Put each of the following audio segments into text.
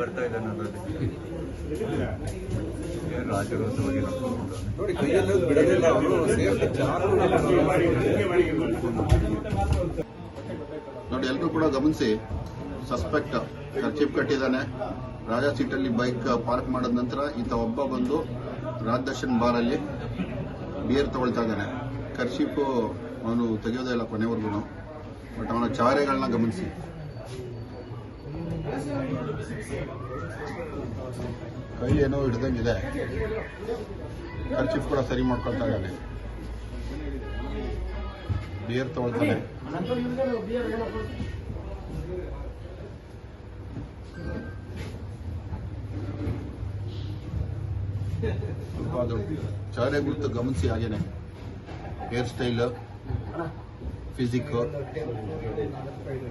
ಬರ್ತಾ ನೋಡಿ ಕೈಯಲ್ಲಿ ಬಿಡಲಿಲ್ಲ ಅವರು ನೋಡಿ ಎಲ್ಲರೂ ಕೂಡ ಗಮನಿಸಿ ಸಸ್ಪೆಕ್ಟ್ ಖರ್ಚಿಪ್ ಕಟ್ಟಿದ್ದಾನೆ. ರಾಜಾ ಸೀಟಲ್ಲಿ ಬೈಕ್ ಪಾರ್ಕ್ ಮಾಡಿದ ನಂತರ ಈತ ಒಬ್ಬ ಬಂದು ರಾಜದರ್ಶನ್ ಬಾರಲ್ಲಿ ಬಿಯರ್ ತಗೊಳ್ತಾ ಇದ್ದಾನೆ. ಖರ್ಚಿಪ್ಪು ಅವನು ತೆಗೆಯೋದೇ ಇಲ್ಲ ಕೊನೆವರೆಗೂ. ಬಟ್ ಅವನ ಚಾರೆಗಳನ್ನ ಗಮನಿಸಿ. ಕೈ ಏನೋ ಹಿಡ್ದಂಗಿದೆ. ಖರ್ಚಿಪ್ ಕೂಡ ಸರಿ ಮಾಡ್ಕೊಳ್ತಾ ಇದ್ದಾನೆ. ಬಿಯರ್ ತಗೊಳ್ತಾನೆ. ಸ್ವಲ್ಪ ಚಾರೆ ಗುರುತು ಗಮನಿಸಿ ಹಾಗೇನೆ. ಹೇರ್ ಸ್ಟೈಲ್ ಫಿಸಿಕ್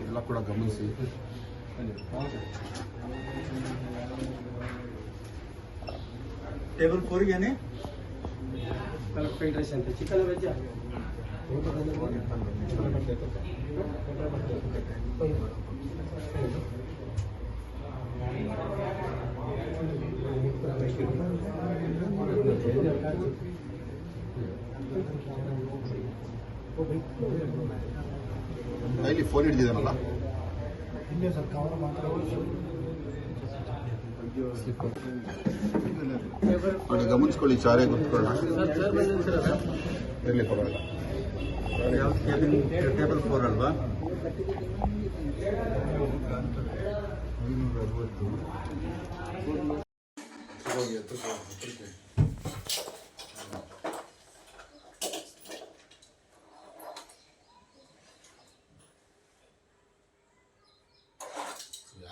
ಎಲ್ಲ ಕೂಡ ಗಮನಿಸಿ. ಟೇಬಲ್ ಫೋರ್ಗೇನೆ ಫ್ರೈಡ್ ರೈಸ್ ಅಂತ ಚಿಕನ್ ವೆಜ್ ಕೈಲಿ ಫೋನ್ ಹಿಡಿದಿದ್ದಾನಲ್ಲ ನೋಡಿ ಗಮನಿಸ್ಕೊಳ್ಳಿ ಚಾರೆ ಗುರುತುಗಳನ್ನ ಇರಲಿ ಪರವಾಗಿಲ್ಲ ಟೇಬಲ್ ಫೋರ್ ಅಲ್ವಾ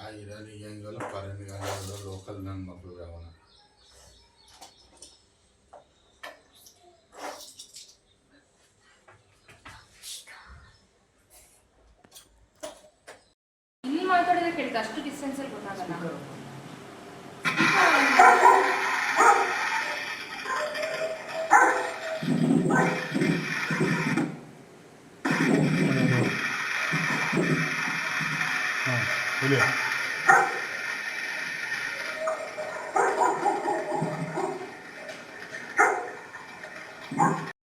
ಯಾ ಇರಾನಿ ಹೆಂಗಲ್ಲ ಫಾರಿನ್ ಹೆಂಗಲ್ಲ ಲೋಕಲ್ ನನ್ನ ಮಕ್ಕಳು ಅವನ ಇಲ್ಲಿ ಮಾತಾಡಿದ್ರೆ ಕೇಳ್ತಾ ಅಷ್ಟು ಡಿಸ್ಟೆನ್ಸ್ ಅಲ್ಲಿ ಗೊತ್ತಾಗಲ್ಲ ಇಲ್ಲಿ work.